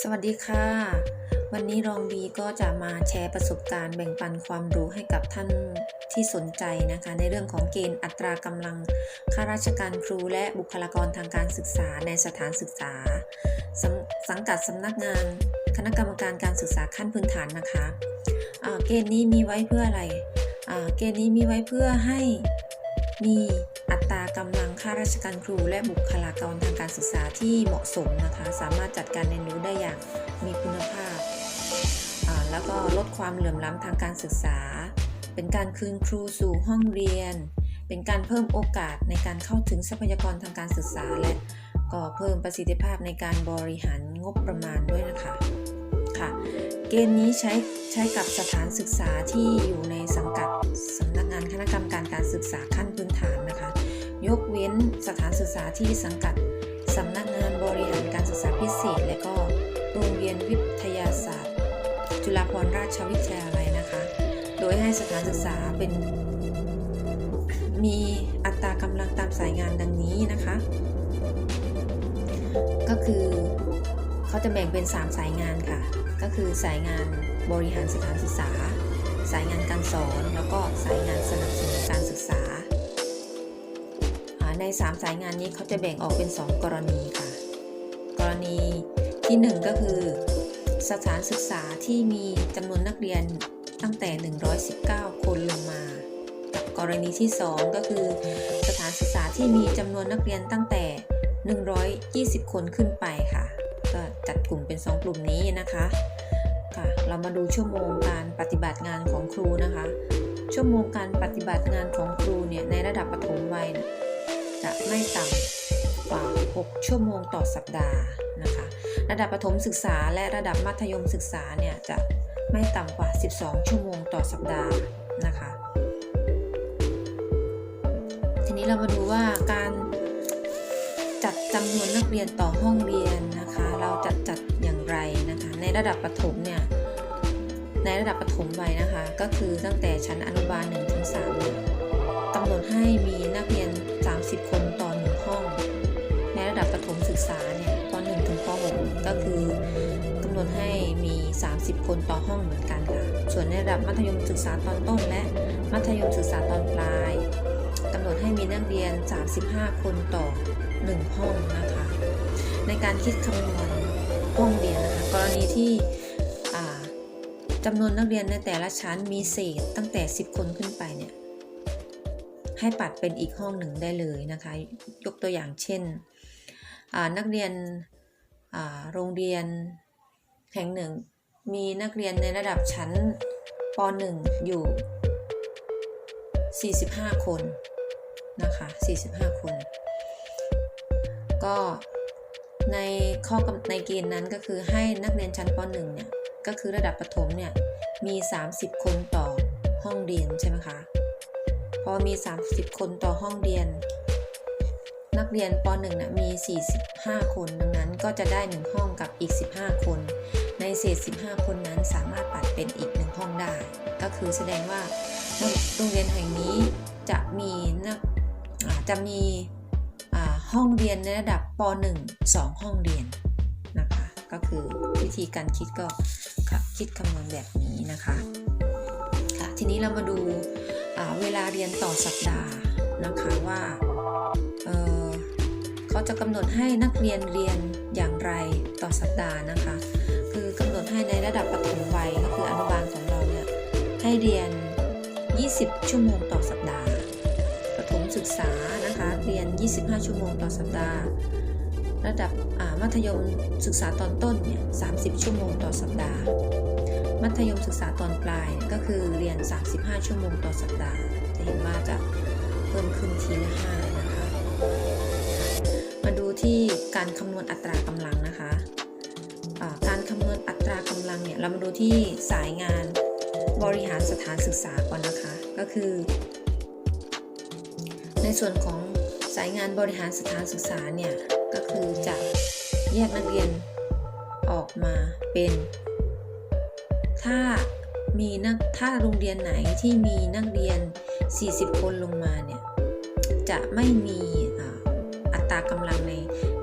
สวัสดีค่ะ วันนี้รองบีก็จะมาแชร์ประสบการณ์แบ่งปันความรู้ให้กับท่านที่สนใจนะคะ ในเรื่องของเกณฑ์อัตรากำลังข้าราชการครูและบุคลากรทางการศึกษาในสถานศึกษาสสังกัดสำนักงานคณะกรรมการการศึกษาขั้นพื้นฐานนะคะอ่าเกณฑ์นี้มีไว้เพื่ออะไร เกณฑ์นี้มีไว้เพื่อให้มีอัตรากำลัง ข้าราชการครูและบุคลากรทางการศึกษาที่เหมาะสมนะคะ สามารถจัดการเรียนรู้ได้อย่างมีคุณภาพ แล้วก็ลดความเหลื่อมล้ำทางการศึกษา เป็นการคืนครูสู่ห้องเรียน เป็นการเพิ่มโอกาสในการเข้าถึงทรัพยากรทางการศึกษา และก็เพิ่มประสิทธิภาพในการบริหารงบประมาณด้วยนะคะค่ะเกณฑ์นี้ใช้ใช้กับสถานศึกษาที่อยู่ในสังกัดสำนักงานคณะกรรมการการศึกษาขั้นพื้นฐาน ยกเว้นสถานศึกษาที่สังกัดสำนักงานบริหารการศึกษาพิเศษ และก็โรงเรียนวิทยาศาสตร์ จุฬาภรณราชวิทยาลัยนะคะ โดยให้สถานศึกษาเป็น มีอัตรากำลังตามสายงานดังนี้นะคะ ก็คือเขาจะแบ่งเป็น 3 สายงานค่ะ ก็คือสายงานบริหารสถานศึกษา สายงานการสอน แล้วก็สายงานสนับสนุนการศึกษา 3 สายงานนี้เขาจะแบ่งออกเป็น 2 กรณีค่ะ กรณีที่ 1 ก็คือ สถานศึกษาที่มีจำนวนนักเรียนตั้งแต่ 119 คนลงมา กับกรณีที่ 2 ก็คือ สถานศึกษาที่มีจำนวนนักเรียนตั้งแต่ 120 คนขึ้นไปค่ะ ก็จัดกลุ่มเป็น 2 กลุ่มนี้นะคะค่ะเรามาดูชั่วโมงการปฏิบัติงานของครูนะคะ ชั่วโมงการปฏิบัติงานของครูเนี่ยในระดับประถมวัยเนี่ย จะไม่ต่ำกว่า 6 ชั่วโมงต่อสัปดาห์นะคะ ระดับประถมศึกษาและระดับมัธยมศึกษาเนี่ยจะไม่ต่ำกว่า 12 ชั่วโมงต่อสัปดาห์นะคะ ทีนี้เรามาดูว่าการจัดจำนวนนักเรียนต่อห้องเรียนนะคะ เราจะจัดอย่างไรนะคะ ในระดับประถมเนี่ยในระดับประถมวัยนะคะ ก็คือตั้งแต่ชั้นอนุบาล1ถึง3เนี่ยกำหนดให้มีนักเรียน 30 คนต่อหนึ่งห้อง ในระดับประถมศึกษาเนี่ยป .1 ถึงป .6 ก็คือกำหนดให้มี 30 คนต่อห้องเหมือนกันค่ะ ส่วนในระดับมัธยมศึกษาตอนต้นและมัธยมศึกษาตอนปลายกำหนดให้มีนักเรียน 35 คนต่อ 1 ห้องนะคะ ในการคิดคำนวณห้องเรียนนะคะ กรณีที่จำนวนนักเรียนในแต่ละชั้นมีเศษตั้งแต่ 10 คนขึ้นไปเนี่ย ให้ปัดเป็นอีกห้องหนึ่งได้เลยนะคะ ยกตัวอย่างเช่น นักเรียนโรงเรียนแห่งหนึ่ง มีนักเรียนในระดับชั้นป .1 อยู่ 45 คนนะคะ 45 คน ก็ในข้อกในเกณฑ์นั้นก็คือให้นักเรียนชั้นป .1 เนี่ย ก็คือระดับประถมเนี่ย มี 30 คนต่อห้องเรียนใช่ไหมคะ พอมี 30 คนต่อห้องเรียน นักเรียนป .1 นะมี 45 คน ดังนั้นก็จะได้ 1 ห้องกับอีก 15 คน ในเศษ 15 คนนั้นสามารถปัดเป็นอีก 1 ห้องได้ ก็คือแสดงว่าโรงเรียนแห่งนี้จะมีนักจะมีห้องเรียนในระดับป .1 2 ห้องเรียนนะคะ ก็คือวิธีการคิดก็คิดคำนวณแบบนี้นะคะ ทีนี้เรามาดูเวลาเรียนต่อสัปดาห์นะคะว่าเเขาจะกำหนดให้นักเรียนเรียนอย่างไรต่อสัปดาห์นะคะ คือกำหนดให้ในระดับประถมวัยก็คืออนุบาลของเราเนี่ยให้เรียน 20 ชั่วโมงต่อสัปดาห์ประถมศึกษานะคะเรียน 25 ชั่วโมงต่อสัปดาห์ ระดับมัธยมศึกษาตอนต้นเนี่ย30 ชั่วโมงต่อสัปดาห์ มัธยมศึกษาตอนปลายก็คือเรียน 35 ชั่วโมงต่อสัปดาห์ จะเห็นว่าจะเพิ่มขึ้นทีละ5นะคะ มาดูที่การคำนวณอัตรากำลังนะคะ การคำนวณอัตรากำลังเนี่ย เรามาดูที่สายงานบริหารสถานศึกษาก่อนนะคะ ก็คือ ในส่วนของสายงานบริหารสถานศึกษาเนี่ย ก็คือจะแยกนักเรียนออกมาเป็น ถ้ามีนักถ้าโรงเรียนไหนที่มีนักเรียน 40 คนลงมาเนี่ย จะไม่มีอัตรากำลังใน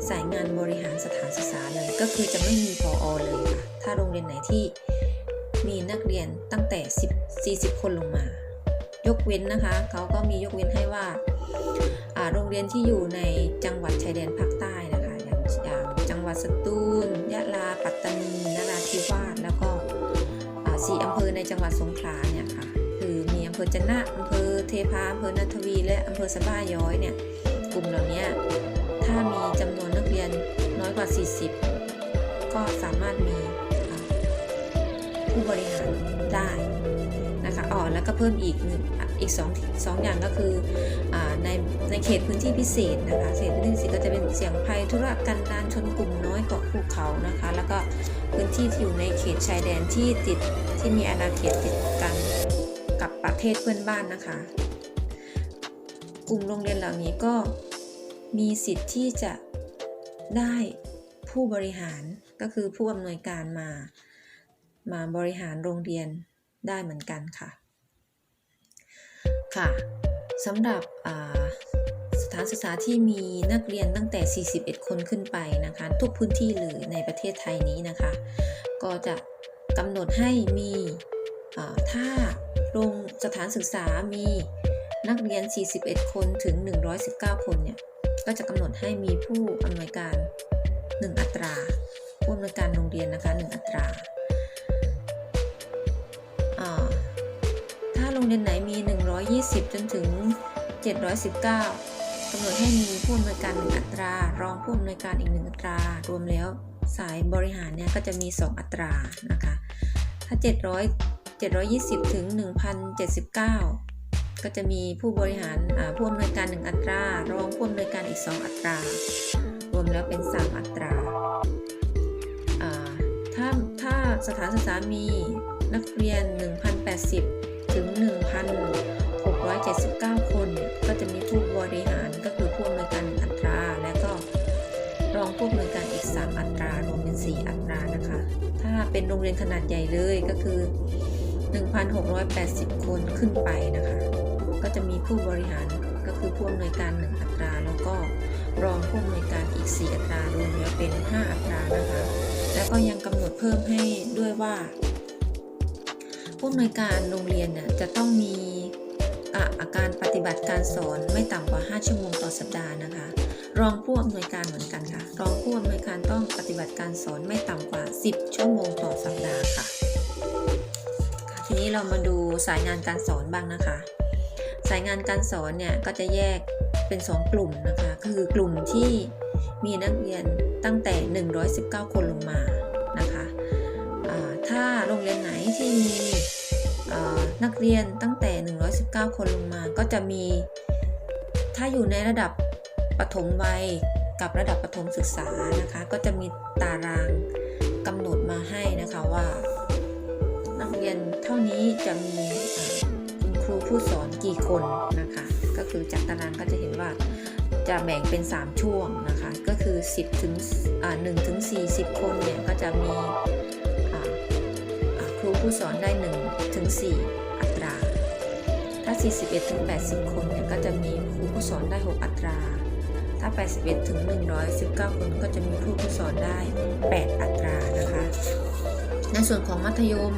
สายงานบริหารสถานศึกษาเลย ก็คือจะไม่มีพออเลยค่ะ ถ้าโรงเรียนไหนที่มีนักเรียนตั้งแต่ 10 40 คนลงมา ยกเว้นนะคะ เขาก็มียกเว้นให้ว่า โรงเรียนที่อยู่ในจังหวัดชายแดนภาคใต้นะคะ อย่างอย่างจังหวัดสตูล ยะลา ปัตตานี นราธิวาส แล้วก็ อ่าสี่อำเภอในจังหวัดสงขลาเนี่ยค่ะคือมีอำเภอจนะอำเภอเทพาอำเภอนาทวี และอำเภอสะบ้าย้อยเนี่ยกลุ่มเหล่านี้ถ้ามีจำนวนนักเรียนน้อยกว่า 40 ก็สามารถมีผู้บริหารได้นะคะอ๋อแล้วก็เพิ่มอีกอีกสองสองอย่างก็คืออในในเขตพื้นที่พิเศษนะคะเขตพื้นที่พิเศษก็จะเป็นเสี่ยงภัยธุรกันดารชนกลุ่มน้อยเกาะภูเขานะคะ แล้วก็พื้นที่ที่อยู่ในเขตชายแดนที่ติด ที่มีอาณาเขตติดกันกับประเทศเพื่อนบ้านนะคะ กลุ่มโรงเรียนเหล่านี้ก็มีสิทธิ์ที่จะได้ผู้บริหารก็คือผู้อำนวยการมา มาบริหารโรงเรียนได้เหมือนกันค่ะ ค่ะสำหรับสถานศึกษาที่มีนักเรียนตั้งแต่ 41 คนขึ้นไปนะคะ ทุกพื้นที่เลยในประเทศไทยนี้นะคะ ก็จะ กำหนดให้มีถ้าโรงสถานศึกษามีนักเรียน 41 คนถึง 119 คนเนี่ย ก็จะกำหนดให้มีผู้อำนวยการ 1 อัตรา ผู้อำนวยการโรงเรียนนะคะ 1 อัตราอ่าถ้าโรงเรียนไหนมี 120 จนถึง 719กำหนดให้มีผู้อำนวยการ 1 อัตรา รองผู้อำนวยการอีก 1 อัตรา รวมแล้ว สายบริหารเนี่ยก็จะมี 2 อัตรานะคะ ถ้า 700 720 ถึง 1,079 ก็จะมีผู้บริหารอ่าผู้อำนวยการ 1 อัตรา รองผู้อำนวยการอีก 2 อัตรา รวมแล้วเป็น 3 อัตราอ่าถ้าถ้าสถานศึกษามีนักเรียน 1,080 ถึง 1,679 คนเนี่ยก็จะมีผู้บริหารก็ 4 อัตรานะคะ ถ้าเป็นโรงเรียนขนาดใหญ่เลยก็คือ 1,680 คนขึ้นไปนะคะ ก็จะมีผู้บริหารก็คือผู้อำนวยการ 1 อัตรา แล้วก็รองผู้อำนวยการอีก 4 อัตรารวมแล้วเป็น 5 อัตรานะคะ แล้วก็ยังกำหนดเพิ่มให้ด้วยว่า ผู้อำนวยการโรงเรียนเนี่ยจะต้องมีออาการปฏิบัติการสอนไม่ต่ำกว่า 5 ชั่วโมงต่อสัปดาห์นะคะ รองผู้อำนวยการเหมือนกันค่ะ รองผู้อำนวยการต้องปฏิบัติการสอนไม่ต่ำกว่า 10 ชั่วโมงต่อสัปดาห์ค่ะ ทีนี้เรามาดูสายงานการสอนบ้างนะคะ สายงานการสอนเนี่ยก็จะแยกเป็น 2 กลุ่มนะคะ คือกลุ่มที่มีนักเรียนตั้งแต่ 119 คนลงมานะคะถ้าโรงเรียนไหนที่มีนักเรียนตั้งแต่ 119 คนลงมา ก็จะมี ถ้าอยู่ในระดับ ปฐมวัยกับระดับประถมศึกษานะคะ ก็จะมีตารางกำหนดมาให้นะคะว่า นักเรียนเท่านี้จะมีคุณครูผู้สอนกี่คนนะคะ ก็คือจากตารางก็จะเห็นว่าจะแบ่งเป็น 3 ช่วงนะคะ ก็คือ 10ถึงอ่า1ถึง40คนเนี่ยก็จะมีครูผู้สอนได้1ถึง4อัตรา ถ้า 41ถึง80 คนเนี่ยก็จะมีครูผู้สอนได้ 6 อัตรา ถ้า 81 ถึง 119 คนก็จะมีครูผู้สอนได้ 8 อัตรานะคะ ในส่วนของมัธยม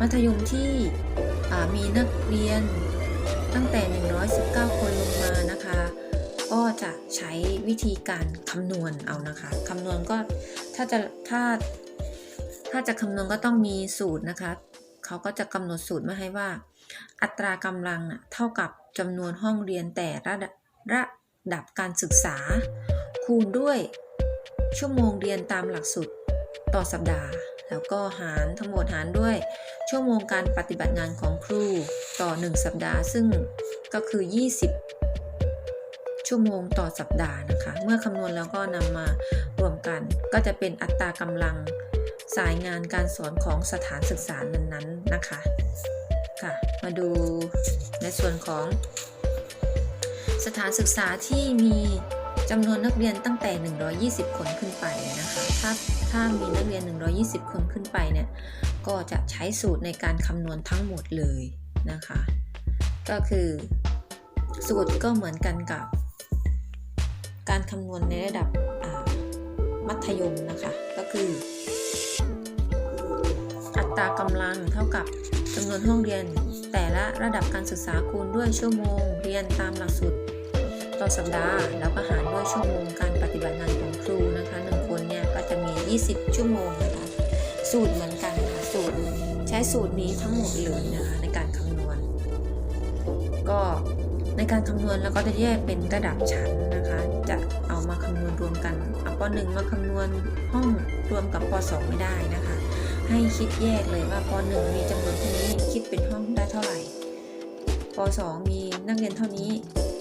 มัธยมที่มีนักเรียนตั้งแต่ 119 คนลงมานะคะ ก็จะใช้วิธีการคำนวณเอานะคะคำนวณก็ถ้าจะถ้าถ้าจะคำนวณก็ต้องมีสูตรนะคะ เขาก็จะกำหนดสูตรมาให้ว่า อัตรากำลังน่ะเท่ากับจำนวนห้องเรียนแต่ระระ ดับการศึกษา คูณด้วย ชั่วโมงเรียนตามหลักสูตรต่อสัปดาห์ แล้วก็หารทั้งหมดหารด้วย ชั่วโมงการปฏิบัติงานของครูต่อ 1 สัปดาห์ ซึ่งก็คือ 20 ชั่วโมงต่อสัปดาห์นะคะ เมื่อคำนวณแล้วก็นำมารวมกัน ก็จะเป็นอัตรากำลังสายงานการสอนของสถานศึกษานั้นๆนะคะ ค่ะ มาดูในส่วนของ สถานศึกษาที่มีจำนวนนักเรียนตั้งแต่ 120 คนขึ้นไปนะคะ ถ้าถ้ามีนักเรียน 120 คนขึ้นไปเนี่ย ก็จะใช้สูตรในการคำนวณทั้งหมดเลยนะคะ ก็คือสูตรก็เหมือนกันกับ การคำนวณในระดับมัธยมนะคะ ก็คือ อัตรากำลังเท่ากับจำนวนห้องเรียน แต่ละระดับการศึกษาคูณด้วยชั่วโมง เรียนตามหลักสูตรต่อสัปดาห์ แล้วก็หารด้วยชั่วโมงการปฏิบัติงานของครูนะคะหนึ่งคนเนี่ยก็จะมี 20 ชั่วโมงนะคะสูตรเหมือนกันค่ะสูตรใช้สูตรนี้ทั้งหมดเลยนะคะในการคำนวณ ก็ในการคำนวณเราก็จะแยกเป็นระดับชั้นนะคะ จะเอามาคำนวณรวมกันเอาป .1 มาคำนวณห้องรวมกับป .2 ไม่ได้นะคะ ให้คิดแยกเลยว่าป .1 มีจำนวนเท่านี้คิดเป็นห้องได้เท่าไหร่ป .2 มีนักเรียนเท่านี้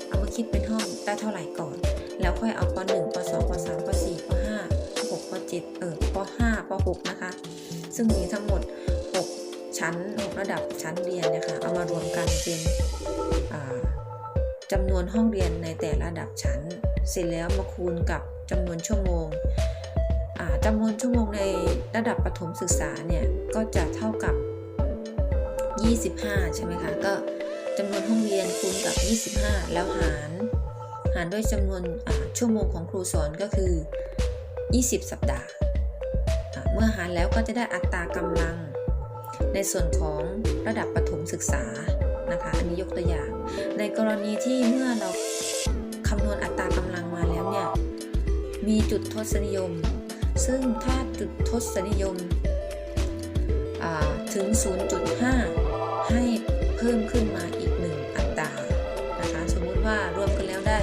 เอามาคิดเป็นห้องได้เท่าไหร่ก่อน แล้วค่อยเอาป .1 ป .2 ป .3 ป .4 ป .5 ป .6 ป .7 เออป .5 ป .6 นะคะ ซึ่งมีทั้งหมด 6 ชั้น 6 ระดับชั้นเรียนนะคะเอามารวมกันเป็นจำนวนห้องเรียนในแต่ละระดับชั้น เสร็จแล้วมาคูณกับจำนวนชั่วโมง จำนวนชั่วโมงในระดับประถมศึกษาเนี่ยก็จะเท่ากับ 25 ใช่ไหมคะ ก็จำนวนห้องเรียนคูณกับ 25 แล้วหาร หารด้วยจำนวนชั่วโมงของครูสอนก็คือ 20 สัปดาห์ เมื่อหารแล้วก็จะได้อัตรากำลัง ในส่วนของระดับประถมศึกษานะคะ อันนี้ยกตัวอย่าง ในกรณีที่เมื่อเราคำนวณอัตรากำลังมาแล้วเนี่ย มีจุดทศนิยม ซึ่งถ้าจุดทศนิยมถึง 0.5 ให้เพิ่มขึ้นมาอีก 1 อัตรานะคะสมมุติว่ารวมกันแล้วได้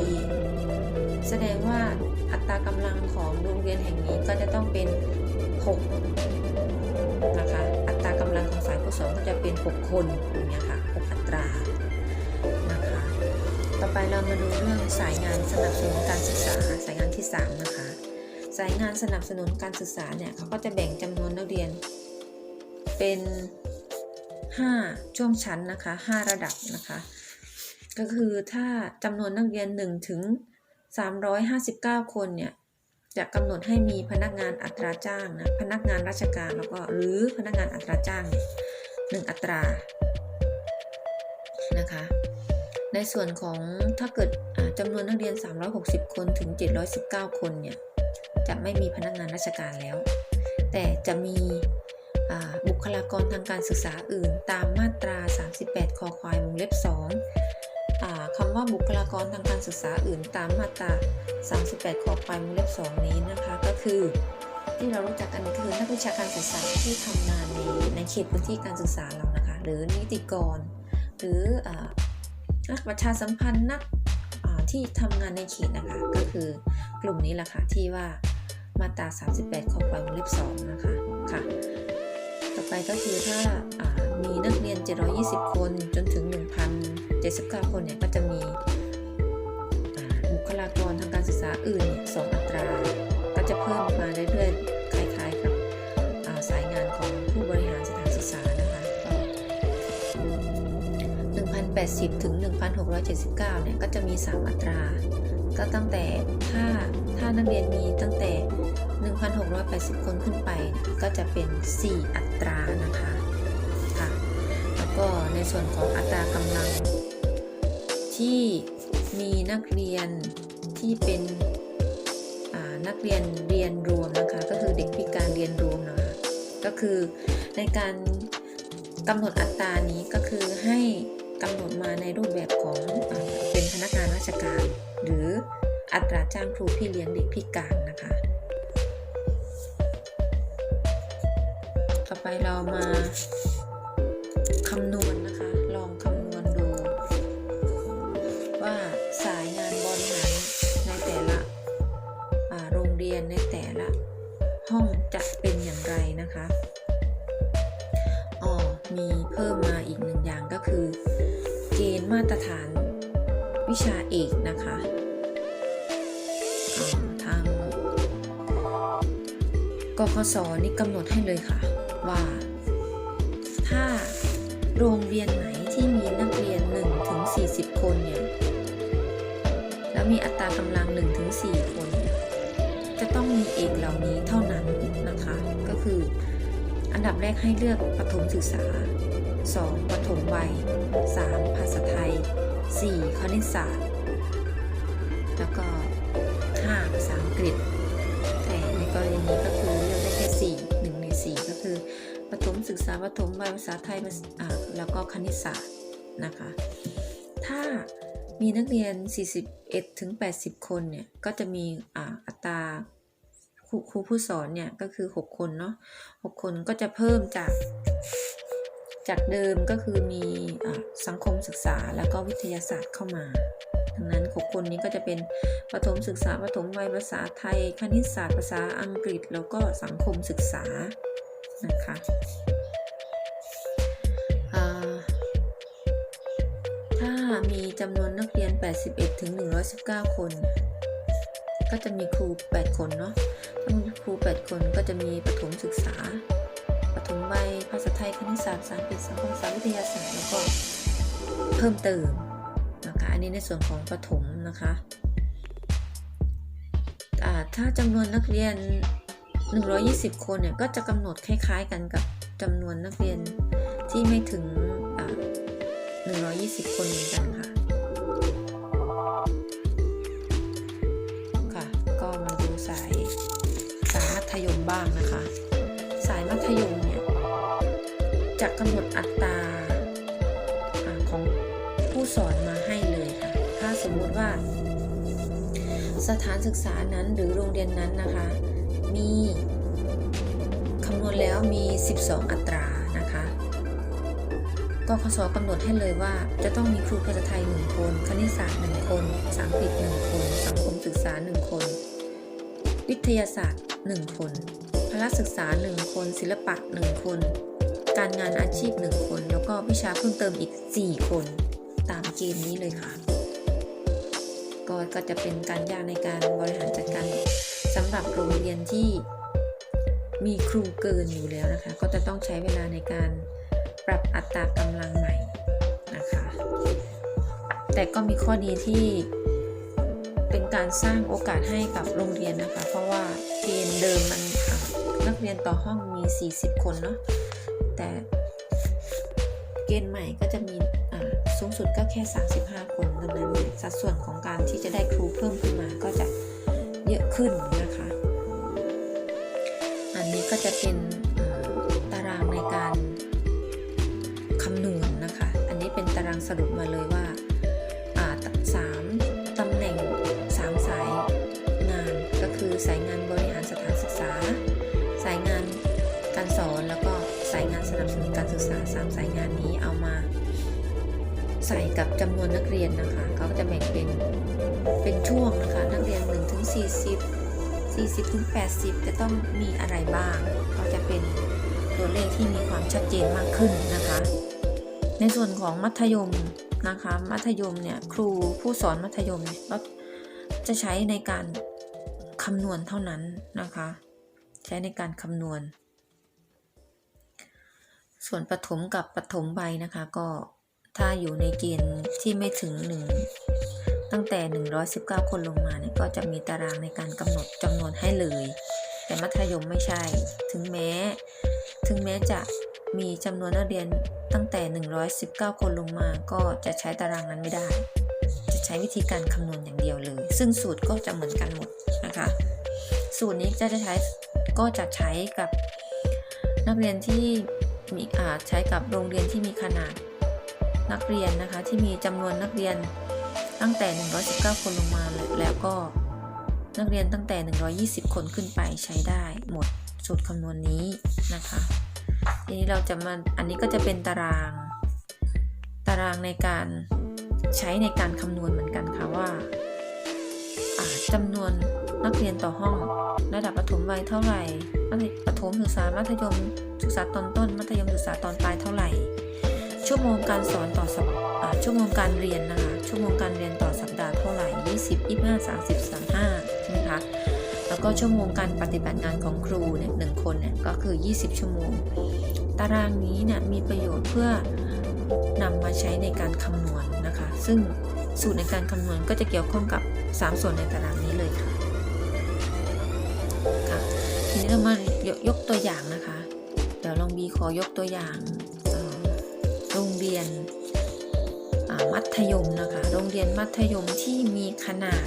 5.54 แสดงว่าอัตรากำลังของโรงเรียนแห่งนี้ก็จะต้องเป็น 6 นะคะ อัตรากำลังของฝ่ายผู้สอนก็จะเป็น 6 คนอย่างเงี้ยค่ะ 6 อัตรา ต่อไปเรามาดูเรื่องสายงานสนับสนุนการศึกษาสายงานที่ 3 นะคะ สายงานสนับสนุนการศึกษาเนี่ยเขาก็จะแบ่งจำนวนนักเรียน เป็น 5 ช่วงชั้นนะคะ 5 ระดับนะคะ ก็คือถ้าจำนวนนักเรียน1ถึง359 คนเนี่ยจะกำหนดให้มีพนักงานอัตราจ้างนะพนักงานราชการแล้วก็หรือพนักงานอัตราจ้างหนึ่งอัตรานะคะ ในส่วนของถ้าเกิดจำนวนนักเรียน 360 คนถึง 719 คนเนี่ยจะไม่มีพนักงานราชการแล้ว แต่จะมีบุคลากรทางการศึกษาอื่น ตามมาตรา 38 คอควาย วงเล็บ2อ่าคำว่าบุคลากรทางการศึกษาอื่น ตามมาตรา 38 คอควาย วงเล็บ 2 นี้นะคะ ก็คือที่เรารู้จักกันก็คือนักวิชาการศึกษาที่ทำงานในในเขตพื้นที่การศึกษาเรานะคะ หรือนิติกร หรืออ นักประชาสัมพันธ์นักที่ทำงานในเขตนะคะก็คือกลุ่มนี้แหละค่ะที่ว่ามาตรา 38 ข้อความวงเล็บ2นะคะค่ะต่อไปก็คือถ้ามีนักเรียน 720 คนจนถึง 1,079 คนเนี่ยก็จะมีบุคลากรทางการศึกษาอื่นเนี่ยสองอัตรา ก็จะเพิ่มมาเรื่อยๆ 1,080 ถึง 1,679 เนี่ย ก็จะมี 3 อัตรา ก็ตั้งแต่ถ้าถ้านักเรียนมีตั้งแต่ 1,680 คนขึ้นไป ก็จะเป็น 4 อัตรานะคะค่ะแล้วก็ในส่วนของอัตรากำลัง ที่มีนักเรียนที่เป็นนักเรียนเรียนรวมนะคะ ก็คือเด็กพิการเรียนรวมนะคะก็คือในการกำหนดอัตรานี้ก็คือให้ กำหนดมาในรูปแบบของเป็นพนักงานราชการ หรืออัตราจ้างครูพี่เลี้ยงเด็กพิการนะคะ ต่อไปเรามา มาตรฐานวิชาเอกนะคะทางกคสนี่กำหนดให้เลยค่ะ ว่าถ้าโรงเรียนไหนที่มีนักเรียน1ถึง40 คนเนี่ยแล้วมีอัตรากำลัง1ถึง4คนเนี่ยจะต้องมีเอกเหล่านี้เท่านั้นนะคะ ก็คืออันดับแรกให้เลือกปฐมศึกษา 2. ปฐมวัย 3. ภาษาไทย 4. คณิตศาสตร์ แล้วก็ 5 ภาษาอังกฤษ แต่ในกรณีนี้ก็คือเลือกได้แค่สี่หนึ่งในสี่ก็คือประถมศึกษาประถมวัยภาษาไทยแล้วก็คณิตศาสตร์นะคะ ถ้ามีนักเรียน 41 ถึง 80 คนเนี่ย ก็จะมีอ,อัตราครูครูผู้สอนเนี่ย ก็คือ 6 คนเนาะ 6 คนก็จะเพิ่มจาก จากเดิมก็คือมีอสังคมศึกษาแล้วก็วิทยาศาสตร์เข้ามาดังนั้น6คนนี้ก็จะเป็นประถมศึกษาประถมวัยภาษาไทย คณิตศาสตร์ภาษาอังกฤษ แล้วก็สังคมศึกษานะคะถ้ามีจำนวนนักเรียน 81 ถึง 119 คน ก็จะมีครู 8 คนเนาะถ้ามีครู 8 คนก็จะมีประถมศึกษา ถมวัยภาษาไทยคณิตศาสตร์ภาษาอังกฤษสังคมศึกษาวิทยาศาสตร์แล้วก็เพิ่มเติมนะคะอันนี้ในส่วนของประถมนะคะอ่ถ้าจำนวนนักเรียน 120 คนเนี่ยก็จะกำหนดคล้ายๆกันกับจำนวนนักเรียนที่ไม่ถึง 120 คนเหมือนกันค่ะ กำหนดอัตราอของผู้สอนมาให้เลยค่ะ ถ้าสมมุติว่า สถานศึกษานั้นหรือโรงเรียนนั้นนะคะ มีคำนวณแล้วมี 12 อัตรานะคะกคสกำหนดให้เลยว่า จะต้องมีครูภาษาไทย 1 คน คณิตศาสตร์ 1 คน ภาษาอังกฤษ 1 คน สังคมศึกษา 1 คน วิทยาศาสตร์ 1 คนพละศึกษา 1 คน ศิลปะ 1 คน การงานอาชีพ 1 คน แล้วก็วิชาเพิ่มเติมอีก 4 คน ตามเกณฑ์นี้เลยค่ะ ก็ก็จะเป็นการยากในการบริหารจัดการสำหรับโรงเรียนที่มีครูเกินอยู่แล้วนะคะ ก็จะต้องใช้เวลาในการปรับอัตรากำลังใหม่นะคะ แต่ก็มีข้อดีที่เป็นการสร้างโอกาสให้กับโรงเรียนนะคะ เพราะว่าเกณฑ์เดิมมันนักเรียนต่อห้องมี 40 คนเนาะ แต่เกณฑ์ใหม่ก็จะมีสูงสุดก็แค่ 35 คนดังนั้นสัดส่วนของการที่จะได้ครูเพิ่มขึ้นมาก็จะเยอะขึ้นนะคะ อันนี้ก็จะเป็นตารางในการคำนวณนะคะ อันนี้เป็นตารางสรุปมาเลยว่า 3 สายงานนี้เอามาใส่กับจำนวนนักเรียนนะคะเขาก็จะแบ่งเป็นเป็นช่วงนะคะนักเรียน1ถึง40 40ถึง80 จะต้องมีอะไรบ้าง ก็จะเป็นตัวเลขที่มีความชัดเจนมากขึ้นนะคะ ในส่วนของมัธยมนะคะ มัธยมเนี่ยครูผู้สอนมัธยมเนี่ยก็จะใช้ในการคำนวณเท่านั้นนะคะ ใช้ในการคำนวณ ส่วนปฐมกับปฐมใบนะคะ ก็ถ้าอยู่ในเกณฑ์ที่ไม่ถึงหนึ่งตั้งแต่ 119 คนลงมาเนี่ยก็จะมีตารางในการกำหนดจำนวนให้เลย แต่มัธยมไม่ใช่ ถึงแม้ ถึงแม้จะมีจำนวนนักเรียนตั้งแต่ 119 คนลงมา ก็จะใช้ตารางนั้นไม่ได้ จะใช้วิธีการคำนวณอย่างเดียวเลย ซึ่งสูตรก็จะเหมือนกันหมดนะคะ สูตรนี้จะใช้ ก็จะใช้กับนักเรียนที่ มีอาจใช้กับโรงเรียนที่มีขนาดนักเรียนนะคะ ที่มีจำนวนนักเรียนตั้งแต่ 119 คนลงมาแล้วก็นักเรียนตั้งแต่ 120 คนขึ้นไปใช้ได้หมดสูตรคำนวณนี้นะคะ ทีนี้เราจะมาอันนี้ก็จะเป็นตาราง ตารางในการใช้ในการคำนวณเหมือนกันค่ะว่าอ่าจำนวน นักเรียนต่อห้อง ระดับประถมวัยเท่าไหร่ประถมศึกษามัธยมศึกษาตอนต้น มัธยมศึกษาตอนปลายเท่าไหร่ ชั่วโมงการสอนต่อสัปชั่วโมงการเรียนนะคะ ชั่วโมงการเรียนต่อสัปดาห์เท่าไหร่ 20 25 30 35ใช่ไหมคะแล้วก็ชั่วโมงการปฏิบัติงานของครูเนี่ยหนึ่งคนเนี่ยก็คือ 20 ชั่วโมง ตารางนี้เนี่ยมีประโยชน์เพื่อนำมาใช้ในการคำนวณนะคะ ซึ่งสูตรในการคำนวณก็จะเกี่ยวข้องกับ 3 ส่วนในตารางนี้เลยค่ะ ค่ะ ทีนี้เรามายกยกตัวอย่างนะคะ เดี๋ยวลองบีขอยกตัวอย่างโรงเรียนมัธยมนะคะ โรงเรียนมัธยมที่มีขนาด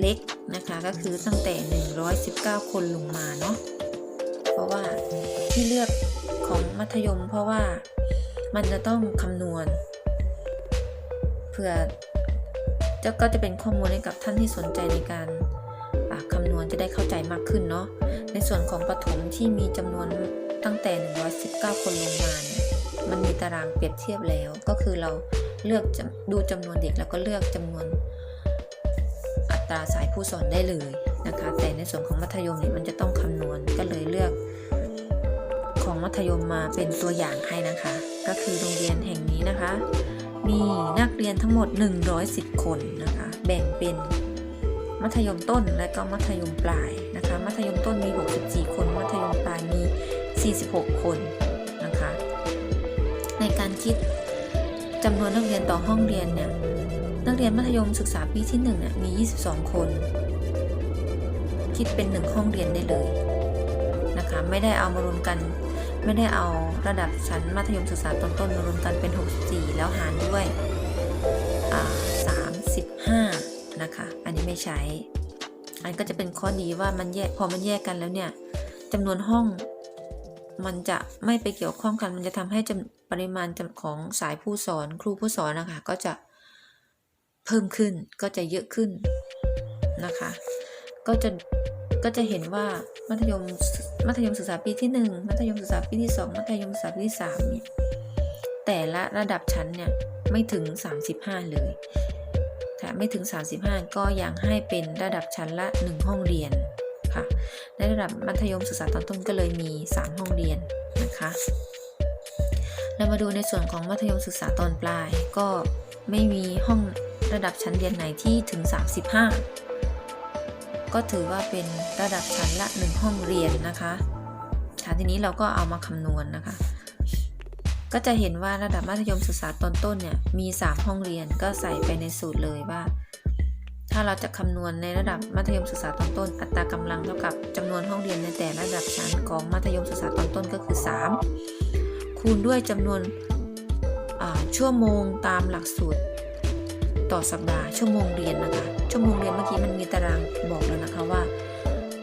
เล็กนะคะ ก็คือตั้งแต่ 119 คนลงมาเนาะ เพราะว่าที่เลือกของมัธยมเพราะว่ามันจะต้องคำนวณเพื่อจะก็จะเป็นข้อมูลให้กับท่านที่สนใจในการ คำนวณจะได้เข้าใจมากขึ้นเนาะในส่วนของประถมที่มีจำนวนตั้งแต่ 119 คนลงมาเนี่ยมันมีตารางเปรียบเทียบแล้ว ก็คือเราเลือกดูจำนวนเด็กแล้วก็เลือกจำนวนอัตราสายผู้สอนได้เลยนะคะ แต่ในส่วนของมัธยมเนี่ยมันจะต้องคำนวณก็เลยเลือกของมัธยมมาเป็นตัวอย่างให้นะคะ ก็คือโรงเรียนแห่งนี้นะคะ มีนักเรียนทั้งหมด 110 คนนะคะ แบ่งเป็น มัธยมต้นและก็มัธยมปลายนะคะ มัธยมต้นมี 64 คน มัธยมปลายมี 46 คนนะคะ ในการคิดจำนวนนักเรียนต่อห้องเรียนเนี่ย นักเรียนมัธยมศึกษาปีที่1เนี่ยมี 22 คน คิดเป็น 1 ห้องเรียนได้เลยนะคะ ไม่ได้เอามารวมกัน ไม่ได้เอาระดับชั้นมัธยมศึกษาตอนต้นมารวมกันเป็น 64 แล้วหารด้วย35 ไม่ใช้ อันก็จะเป็นข้อดีว่ามันแยกพอมันแยกกันแล้วเนี่ยจำนวนห้อง มันจะไม่ไปเกี่ยวข้องกัน มันจะทำให้จำปริมาณของสายผู้สอนครูผู้สอนนะคะก็จะเพิ่มขึ้นก็จะเยอะขึ้นนะคะ ก็จะก็จะเห็นว่ามัธยมมัธยมศึกษาปีที่ 1 มัธยมศึกษาปีที่ 2 มัธยมศึกษาปีที่3เนี่ยแต่ละระดับชั้นเนี่ยไม่ถึง 35 เลยถ้า ไม่ถึง 35 ก็ยังให้เป็นระดับชั้นละ 1 ห้องเรียนค่ะในระดับมัธยมศึกษาตอนต้นก็เลยมี 3 ห้องเรียนนะคะ เรามาดูในส่วนของมัธยมศึกษาตอนปลาย ก็ไม่มีห้องระดับชั้นเรียนไหนที่ถึง 35 ก็ถือว่าเป็นระดับชั้นละ 1 ห้องเรียนนะคะทีนี้เราก็เอามาคำนวณนะคะ ก็จะเห็นว่าระดับมัธยมศึกษาตอนต้นเนี่ยมี 3 ห้องเรียนก็ใส่ไปในสูตรเลยว่า ถ้าเราจะคำนวณในระดับมัธยมศึกษาตอนต้น อัตรากำลังเท่ากับจำนวนห้องเรียนในแต่ระดับชั้นของมัธยมศึกษาตอนต้นก็คือ 3 คูณด้วยจำนวนชั่วโมงตามหลักสูตร ต่อสัปดาห์ชั่วโมงเรียนนะคะชั่วโมงเรียนเมื่อกี้มันมีตารางบอกแล้วนะคะว่า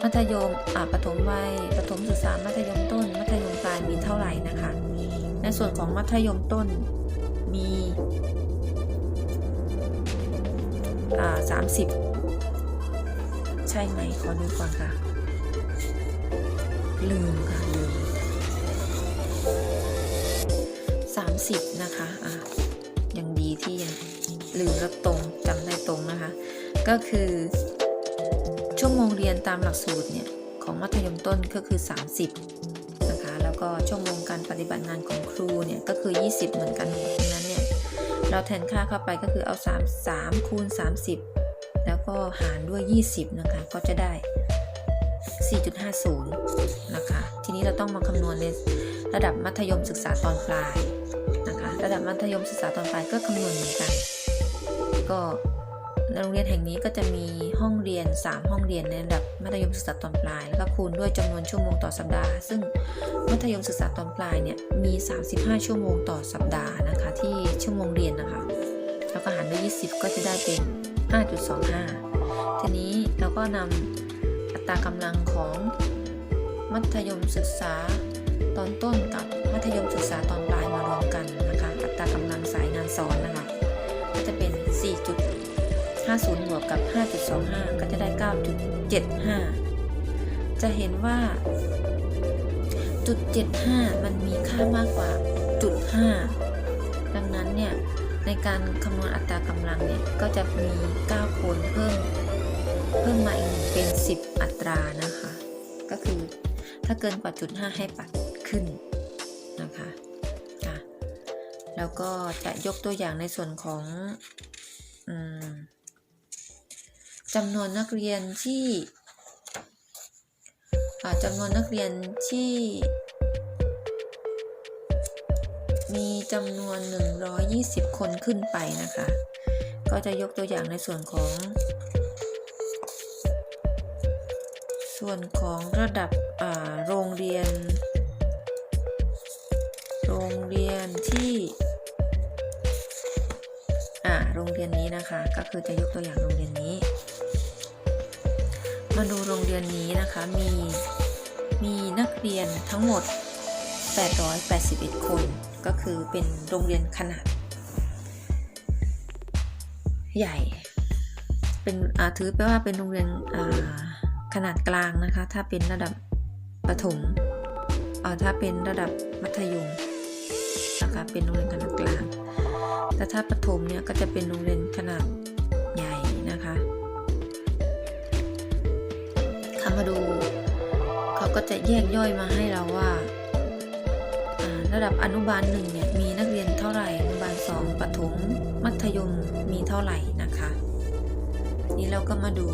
มัธยมอ่าปฐมวัยปฐมศึกษามัธยมต้น มัธยมปลายมีเท่าไหร่นะคะ ส่วนของมัธยมต้นมีอ่าสามสิบใช่ไหม ขอดูก่อนค่ะ ลืมค่ะลืมสามสิบนะคะอะยังดีที่ยังลืมแล้วตรงจำได้ตรงนะคะ ก็คือ ชั่วโมงเรียนตามหลักสูตรเนี่ย ของมัธยมต้นก็คือ 30 ก็ชั่วโมงการปฏิบัติงานของครูเนี่ยก็คือ 20 เหมือนกันดังนั้นเนี่ยเราแทนค่าเข้าไปก็คือเอา 3 3คูณ30 แล้วก็หารด้วย 20 นะคะ ก็จะได้ 4.50 นะคะ ทีนี้เราต้องมาคำนวณในระดับมัธยมศึกษาตอนปลายนะคะ ระดับมัธยมศึกษาตอนปลายก็คำนวณเหมือนกัน ก็ โรงเรียนแห่งนี้ก็จะมีห้องเรียน 3 ห้องเรียนในระดับมัธยมศึกษาตอนปลาย แล้วก็คูณด้วยจำนวนชั่วโมงต่อสัปดาห์ ซึ่งมัธยมศึกษาตอนปลายเนี่ยมี 35 ชั่วโมงต่อสัปดาห์นะคะ ที่ชั่วโมงเรียนนะคะแล้วก็หารด้วย 20 ก็จะได้เป็น 5.25 ทีนี้เราก็นำอัตรากำลังของมัธยมศึกษาตอนต้นกับมัธยมศึกษาตอนปลายมารวมกันนะคะ อัตรากำลังสายงานสอนนะคะ ก็จะเป็น 50 บวกกับ 5.25 ก็จะได้ 9.75 จะเห็นว่าจุด75 มันมีค่ามากกว่าจุด5ดังนั้นเนี่ย ในการคำนวณอัตรากำลังเนี่ย ก็จะมี 9คนเพิ่ม เพิ่มมาอีกหนึ่งเป็น 10 อัตรานะคะ ก็คือถ้าเกินกว่าจุด5ให้ปัดขึ้นนะคะค่ะแล้วก็จะยกตัวอย่างในส่วนของอ จำนวนนักเรียนที่จำนวนนักเรียนที่ มีจำนวน 120 คนขึ้นไปนะคะ ก็จะยกตัวอย่างในส่วนของ ส่วนของระดับโรงเรียน โรงเรียนที่โรงเรียนนี้นะคะ ก็คือจะยกตัวอย่างโรงเรียนนี้ มาดูโรงเรียนนี้นะคะมีมีนักเรียนทั้งหมด 881 คน ก็คือเป็นโรงเรียนขนาด ใหญ่ เป็นถือไปว่าเป็นโรงเรียนขนาดกลางนะคะ ถ้าเป็นระดับประถมถ้าเป็นระดับมัธยมนะคะเป็นโรงเรียนขนาดกลาง แต่ถ้าประถมเนี่ยก็จะเป็นโรงเรียนขนาดใหญ่นะคะ ดู เขาก็จะแยกย่อยมาให้เราว่าระดับอนุบาลหนึ่งเนี่ยมีนักเรียนเท่าไหร่อนุบาลสองประถมมัธยมมีเท่าไหร่นะคะ นี่เราก็มาดู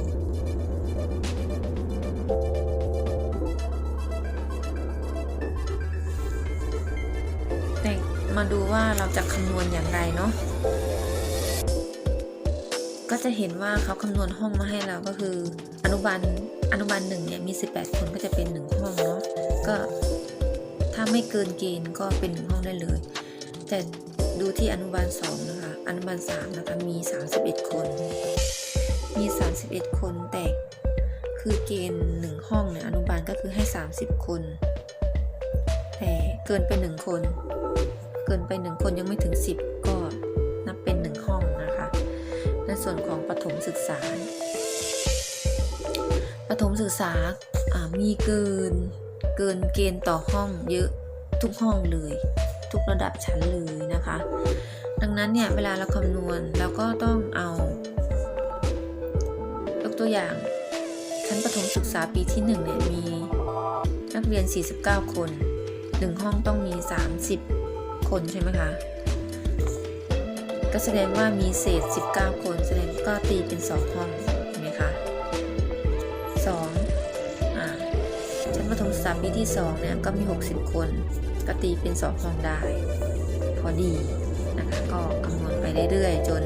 แต่มาดูว่าเราจะคำนวณอย่างไรเนาะก็จะเห็นว่าเขาคำนวณห้องมาให้เราก็คือ อนุบาลอนุบาลหนึ่งเนี่ยมี 18 คนก็จะเป็นหนึ่งห้องเนาะก็ถ้าไม่เกินเกณฑ์ก็เป็นหนึ่งห้องได้เลย แต่ดูที่อนุบาลสองนะคะอนุบาลสามนะคะมี 31 คน มี 31 คนแต่คือเกณฑ์หนึ่งห้องเนี่ยอนุบาลก็คือให้ 30 คน แต่เกินไปหนึ่งคน เกินไปหนึ่งคนยังไม่ถึง 10 ก็นับเป็นหนึ่งห้องนะคะในส่วนของประถมศึกษา ประถมศึกษาอ่ามีเกิน เกินเกณฑ์ต่อห้องเยอะทุกห้องเลย ทุกระดับชั้นเลยนะคะ ดังนั้นเนี่ยเวลาเราคำนวณเราก็ต้องเอายกตัวอย่างชั้นประถมศึกษาปีที่1เนี่ยมีนักเรียน 49 คน 1 ห้องต้องมี 30 คนใช่ไหมคะ ก็แสดงว่ามีเศษ 19 คน แสดงก็ตีเป็น 2 ห้อง นประถมศึกษาปีที่2เนี่ยก็มี 60 คนก็ตีเป็น2ห้องได้ พอดีนะคะก็คำนวณไปเรื่อยๆ จน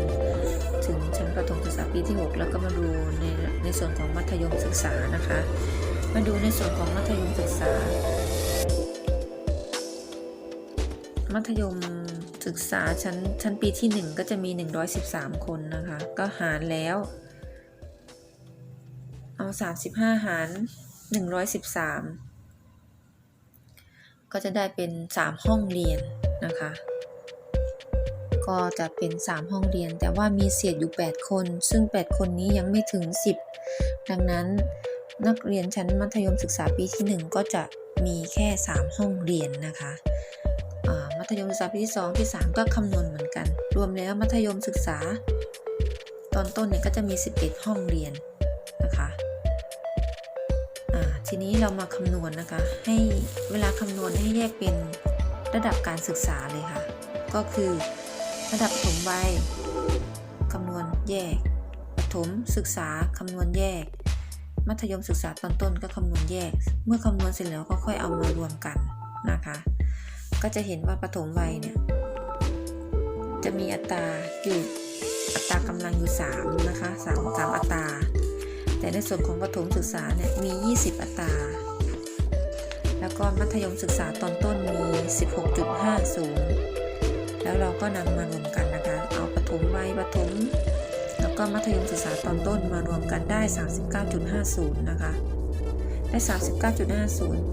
ถึงชั้นประถมศึกษาปีที่ 6 แล้วก็มาดูในในส่วนของมัธยมศึกษานะคะ มาดูในส่วนของมัธยมศึกษา มัธยมศึกษาชั้นชั้นปีที่ 1 ก็จะมี 113 คนนะคะ ก็หารแล้ว เอา 35 หาร 113 ก็จะได้เป็น 3 ห้องเรียนนะคะ ก็จะเป็น 3 ห้องเรียน แต่ว่ามีเศษอยู่ 8 คน ซึ่ง 8 คนนี้ยังไม่ถึง 10 ดังนั้นนักเรียนชั้นมัธยมศึกษาปีที่ 1 ก็จะมีแค่ 3 ห้องเรียนนะคะมัธยมศึกษาปีที่ 2 ที่ 3 ก็คำนวณเหมือนกัน รวมแล้วมัธยมศึกษา ตอนต้นเนี่ยก็จะมี 11 ห้องเรียน ทีนี้เรามาคำนวณนะคะ ให้เวลาคำนวณให้แยกเป็นระดับการศึกษาเลยค่ะ ก็คือระดับถมวัยคำนวณแยกประถมศึกษาคำนวณแยก มัธยมศึกษาตอนต้นก็คำนวณแยก เมื่อคำนวณเสร็จแล้วก็ค่อยเอามารวมกันนะคะ ก็จะเห็นว่าปฐมวัยเนี่ยจะมีอัตราอยู่อัตรากำลังอยู่3นะคะ3 3อัตรา แต่ในส่วนของประถมศึกษาเนี่ยมี 20 อัตรา แล้วก็มัธยมศึกษาตอนต้นมี 16.50 แล้วเราก็นำมารวมกันนะคะ เอาปฐมวัยประถม แล้วก็มัธยมศึกษาตอนต้นมารวมกันได้ 39.50 นะคะ ได้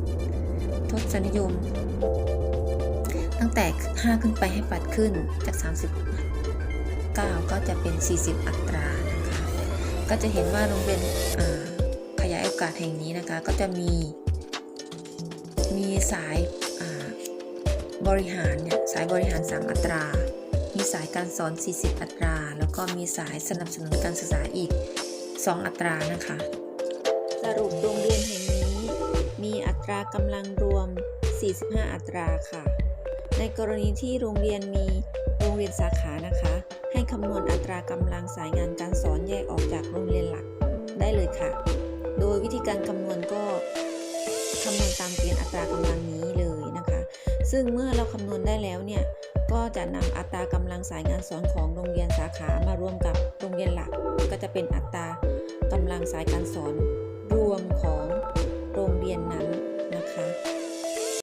39.50 ทศนิยม ตั้งแต่ 5 ขึ้นไปให้ปัดขึ้นจาก 39 ก็จะเป็น 40 อัตรานะ ก็จะเห็นว่าโรงเรียนขยายโอกาสแห่งนี้นะคะ ก็จะมีมีสายาบริหารเนี่ยสายบริหาร 3 อัตรา มีสายการสอน 40 อัตรา แล้วก็มีสายสนับสนุนการศึกษาอีก 2 อัตรานะคะ สรุปโรงเรียนแห่งนี้ มีอัตรากำลังรวม 45 อัตราค่ะ ในกรณีที่โรงเรียนมีโรงเรียนสาขานะคะ คำนวณอัตรากำลังสายงานการสอนแยกออกจากโรงเรียนหลักได้เลยค่ะ โดยวิธีการคำนวณก็คำนวณตามเกณฑ์อัตรากำลังนี้เลยนะคะ ซึ่งเมื่อเราคำนวณได้แล้วเนี่ย ก็จะนำอัตรากำลังสายงานสอนของโรงเรียนสาขามารวมกับโรงเรียนหลัก ก็จะเป็นอัตรากำลังสายการสอนรวมของโรงเรียนนั้น